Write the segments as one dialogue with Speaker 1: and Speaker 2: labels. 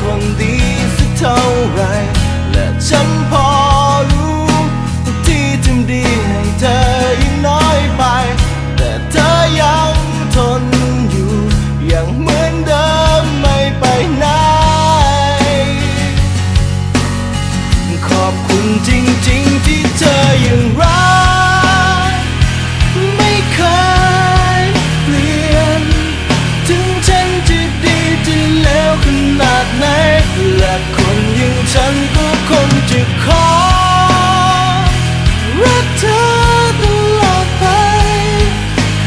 Speaker 1: คนดีสักเท่าไรและจำพอ ฉันก็คงจะขอรักเธอตลอดไป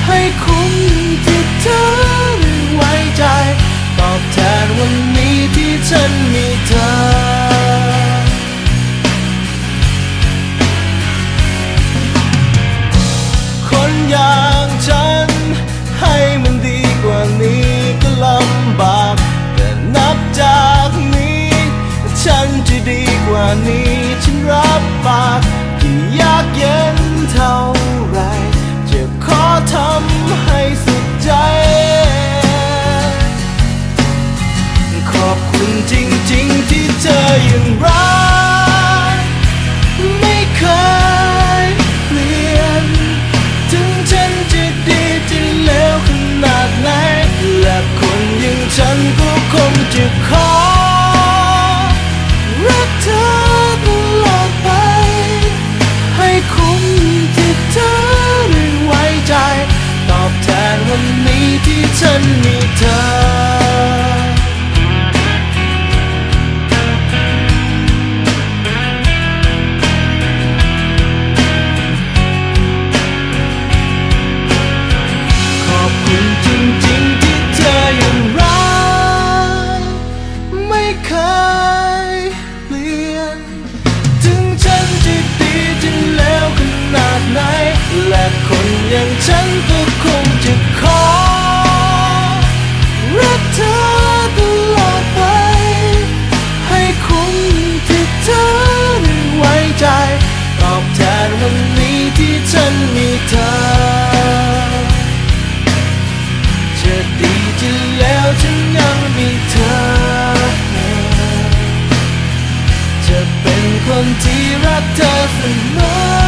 Speaker 1: ให้คุ้ที่เธอไว้ใจ ตอบแทนวันนี้ที่ฉันมีเธอ นี้ฉันรับปากยิ่ยากเย็นเท่า นมีเธอ ขอบคุณจริง คนที่รักเธอเสมอ